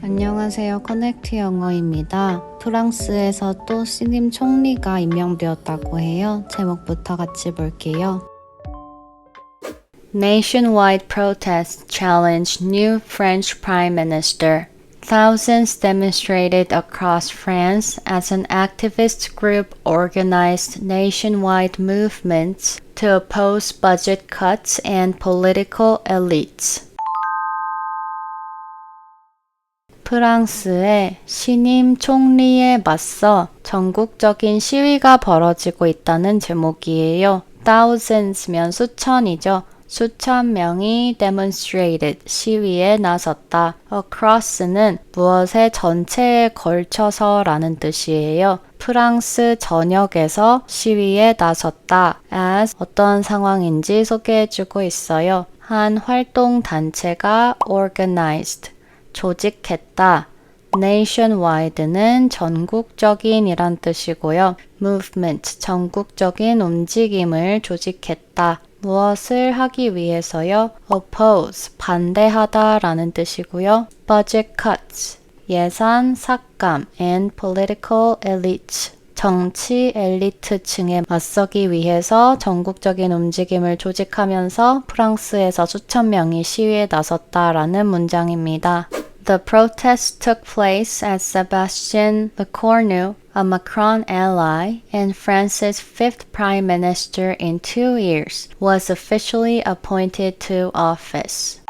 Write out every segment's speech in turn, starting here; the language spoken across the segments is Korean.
안녕하세요. 커넥트 영어입니다. 프랑스에서 또 신임 총리가 임명되었다고 해요. 제목부터 같이 볼게요. Nationwide protests challenge new French Prime Minister. Thousands demonstrated across France as an activist group organized nationwide movements to oppose budget cuts and political elites. 프랑스의 신임 총리에 맞서 전국적인 시위가 벌어지고 있다는 제목이에요. thousands면 수천이죠. 수천 명이 demonstrated 시위에 나섰다. across는 무엇의 전체에 걸쳐서라는 뜻이에요. 프랑스 전역에서 시위에 나섰다. as 어떤 상황인지 소개해주고 있어요. 한 활동 단체가 organized 조직했다. nationwide는 전국적인이란 뜻이고요. movement, 전국적인 움직임을 조직했다. 무엇을 하기 위해서요? oppose, 반대하다 라는 뜻이고요. budget cuts, 예산 삭감 and political elites, 정치 엘리트층에 맞서기 위해서 전국적인 움직임을 조직하면서 프랑스에서 수천 명이 시위에 나섰다라는 문장입니다. The protests took place as Sébastien Lecornu, a Macron ally and France's fifth prime minister in two years, was officially appointed to office.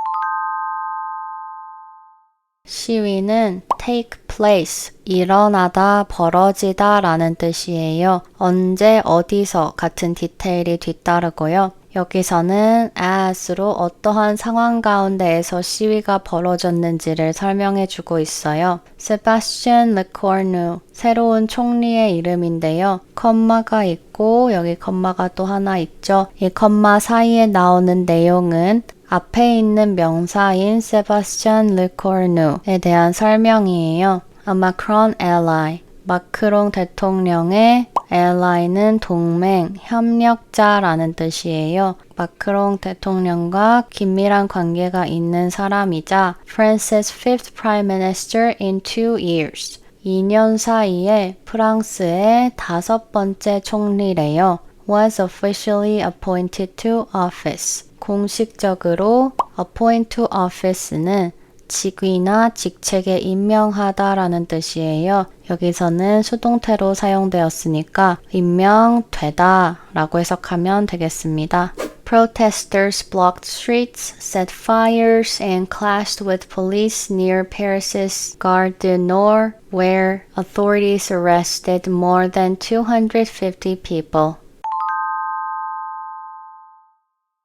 시위는 take place, 일어나다, 벌어지다 라는 뜻이에요. 언제, 어디서 같은 디테일이 뒤따르고요. 여기서는 as로 어떠한 상황 가운데에서 시위가 벌어졌는지를 설명해 주고 있어요. 세바스찬 르코르누, 새로운 총리의 이름인데요. 컴마가 있고 여기 컴마가 또 하나 있죠. 이 컴마 사이에 나오는 내용은 앞에 있는 명사인 세바스찬 르코르누에 대한 설명이에요. A Macron ally, 마크롱 대통령의 ally는 동맹, 협력자라는 뜻이에요. 마크롱 대통령과 긴밀한 관계가 있는 사람이자 France's fifth prime minister in two years. 2년 사이에 프랑스의 다섯 번째 총리래요. was officially appointed to office. 공식적으로 appoint to office는 직위나 직책에 임명하다라는 뜻이에요. 여기서는 수동태로 사용되었으니까 임명되다 라고 해석하면 되겠습니다. Protesters blocked streets, set fires, and clashed with police near Paris's Gare du Nord, where authorities arrested more than 250 people.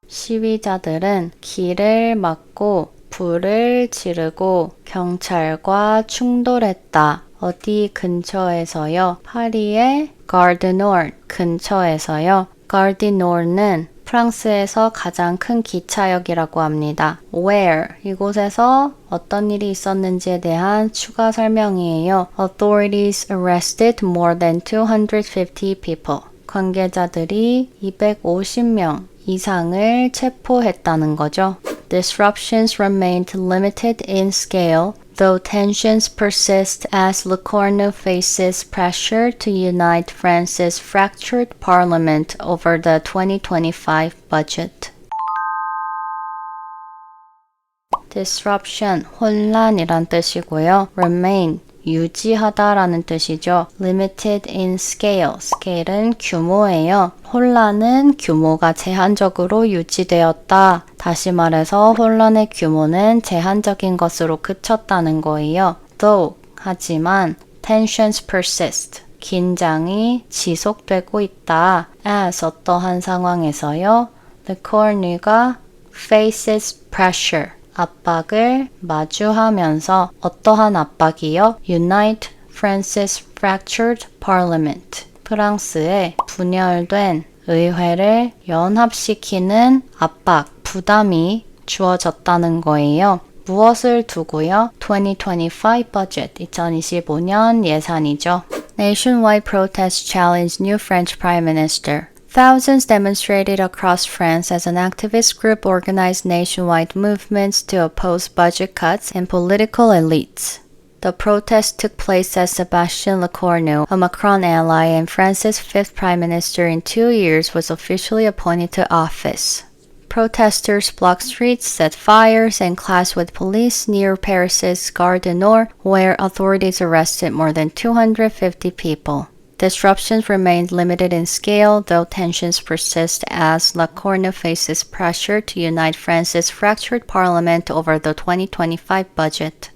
시위자들은 길을 막고 불을 지르고 경찰과 충돌했다. 어디 근처에서요? 파리의 가르드노르 근처에서요. 가르디노르는 프랑스에서 가장 큰 기차역이라고 합니다. Where 이곳에서 어떤 일이 있었는지에 대한 추가 설명이에요. Authorities arrested more than 250 people. 관계자들이 250명 이상을 체포했다는 거죠. Disruptions remained limited in scale, though tensions persist as Lecornu faces pressure to unite France's fractured parliament over the 2025 budget. Disruption, 혼란이란 뜻이고요. Remain, 유지하다라는 뜻이죠. limited in scale. scale은 규모예요. 혼란은 규모가 제한적으로 유지되었다. 다시 말해서 혼란의 규모는 제한적인 것으로 그쳤다는 거예요. though 하지만 tensions persist. 긴장이 지속되고 있다. as 어떠한 상황에서요. The corner가 faces pressure. 압박을 마주하면서 어떠한 압박이요? Unite France's fractured parliament. 프랑스의 분열된 의회를 연합시키는 압박, 부담이 주어졌다는 거예요. 무엇을 두고요? 2025 budget, 2025년 예산이죠. Nationwide protests challenge new French prime minister. Thousands demonstrated across France as an activist group organized nationwide movements to oppose budget cuts and political elites. The protest took place as Sebastian Lecornu, a Macron ally and France's fifth prime minister in two years, was officially appointed to office. Protesters blocked streets, set fires, and clashed with police near Paris's Gare du Nord, where authorities arrested more than 250 people. Disruptions remained limited in scale, though tensions persist as Lecornu faces pressure to unite France's fractured parliament over the 2025 budget.